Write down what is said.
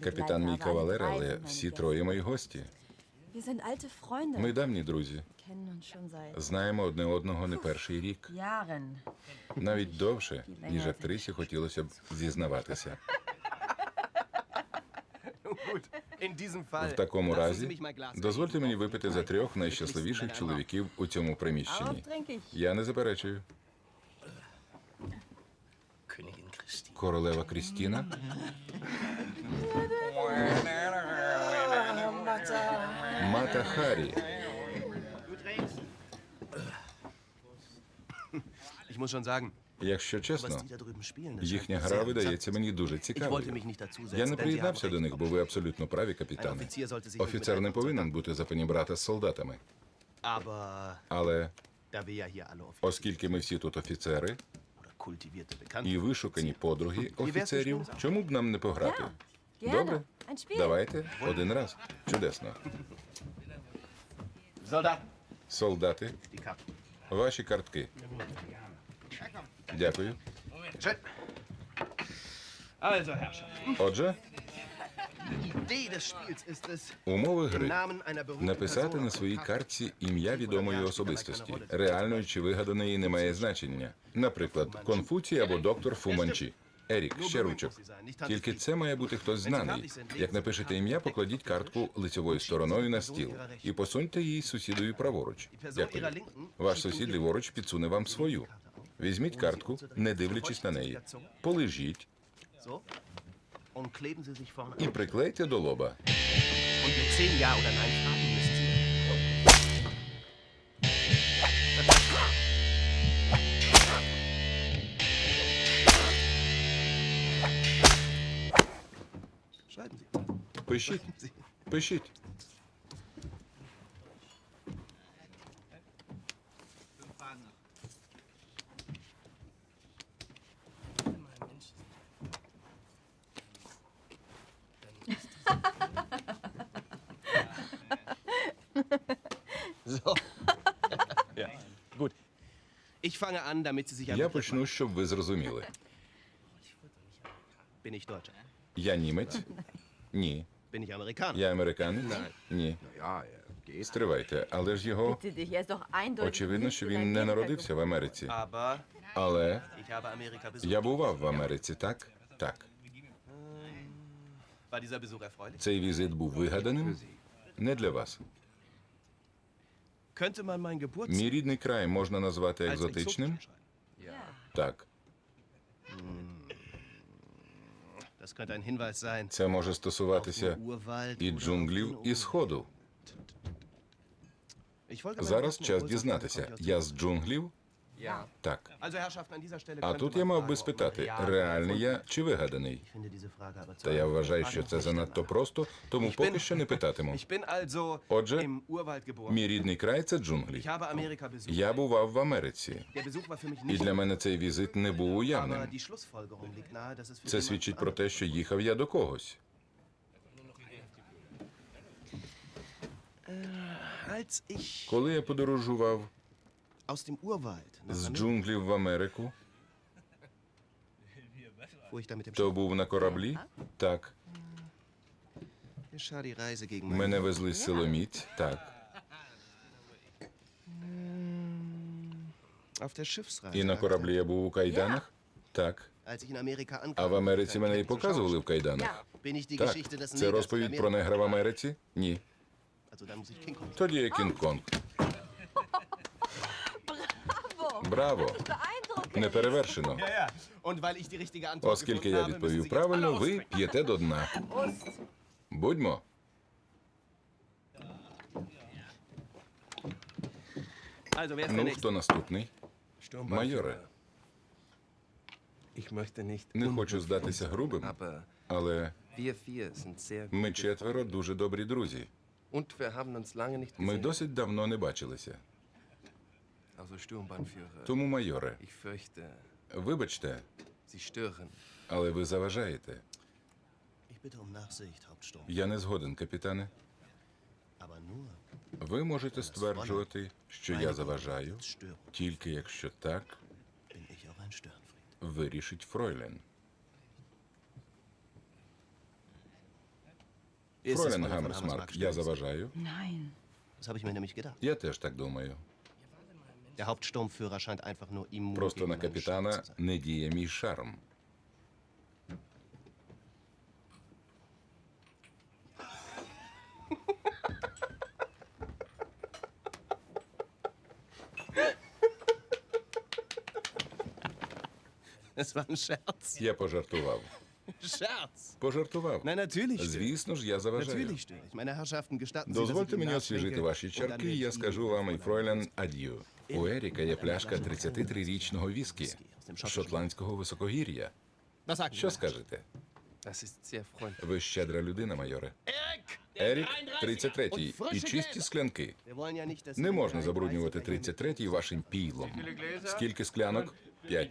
Капітан мій кавалер, але всі троє мої гості. Ми давні друзі. Знаємо одне одного не перший рік. Навіть довше, ніж актрисі хотілося б зізнаватися. Fall. В такому разі дозвольте мені випити за трьох найщасливіших чоловіків у цьому приміщенні. Я не заперечую. Королева Крістіна, Мата Харі. Якщо чесно, їхня гра видається мені дуже цікавою. Я не приєднався до них, бо ви абсолютно праві, капітане. Офіцер не повинен бути запанібрата з солдатами. Але оскільки ми всі тут офіцери і вишукані подруги офіцерів, чому б нам не пограти? Добре? Давайте один раз. Чудесно. Солдати, ваші картки. Дякую. Отже, умови гри. Написати на своїй картці ім'я відомої особистості. Реальної чи вигаданої не має значення. Наприклад, Конфуцій або доктор Фуманчі. Ерік, ще ручок. Тільки це має бути хтось знаний. Як напишете ім'я, покладіть картку лицевою стороною на стіл і посуньте її сусідові праворуч. Дякую. Ваш сусід ліворуч підсуне вам свою. Візьміть картку, не дивлячись на неї. Полежіть і приклейте до лоба. Und mit 10 Ja oder Nein fragen müssen Sie. Schreiben Sie. Пишіть, пишіть. So. ja, gut. Ich fange an, damit Sie sich Я Begriff почну, щоб ви зрозуміли. Bin ich Deutscher? Я німець? Ні. Bin ich Amerikaner? Я американець? Ні. Стривайте, але ж його er очевидно, що він не народився в Америці. Aber Але ich habe Amerika besucht. я бував в Америці, так? Так. War dieser Besuch erfreulich? Цей візит був вигаданим? Не для вас. Мій рідний край можна назвати екзотичним? Так. Це може стосуватися і джунглів, і сходу. Зараз час дізнатися. Я з джунглів? Так. А тут я мав би спитати, реальний я чи вигаданий? Та я вважаю, що це занадто просто, тому поки що не питатиму. Отже. Мій рідний край це джунглі. Я бував в Америці, і для мене цей візит не був уявним. Це свідчить про те, що їхав я до когось. Коли я подорожував з джунглів в Америку, то був на кораблі. Так, мене везли з силоміць. Так. І на кораблі я був у кайданах. Так. А в Америці мене і показували в кайданах. Так. Це розповідь про негра в Америці? Ні. Тоді я Кінг-Конг. Браво! Beeindruckend. Неперевершено. Ja, ja. Und weil ich die richtige Antwort Оскільки gefunden я відповів правильно, ви п'єте до дна. Будьмо. Ну, хто наступний? Майоре, не хочу здатися грубим, але ми четверо дуже добрі друзі. Ми досить давно не бачилися. Тому, майоре, вибачте, але ви заважаєте. Um. Я не згоден, капітане. Ви можете стверджувати, що я заважаю, тільки якщо так, вирішить Фройлен. Фройлен Гаммерсмарк, я заважаю. Я теж так думаю. Просто gegen на meinen капітана Charme zu sein. не діє мій шарм. Es war ein Scherz. Я пожартував. Пожартував. Звісно ж, я заважаю. Дозвольте мені освіжити ваші чарки, і я скажу вам і Фройлен ад'ю. У Еріка є пляшка 33-річного віскі шотландського високогір'я. Що скажете? Ви щедра людина, майоре. Eric! Ерік 33-й і чисті склянки. Не можна забруднювати 33-й вашим пілом. Скільки склянок? П'ять.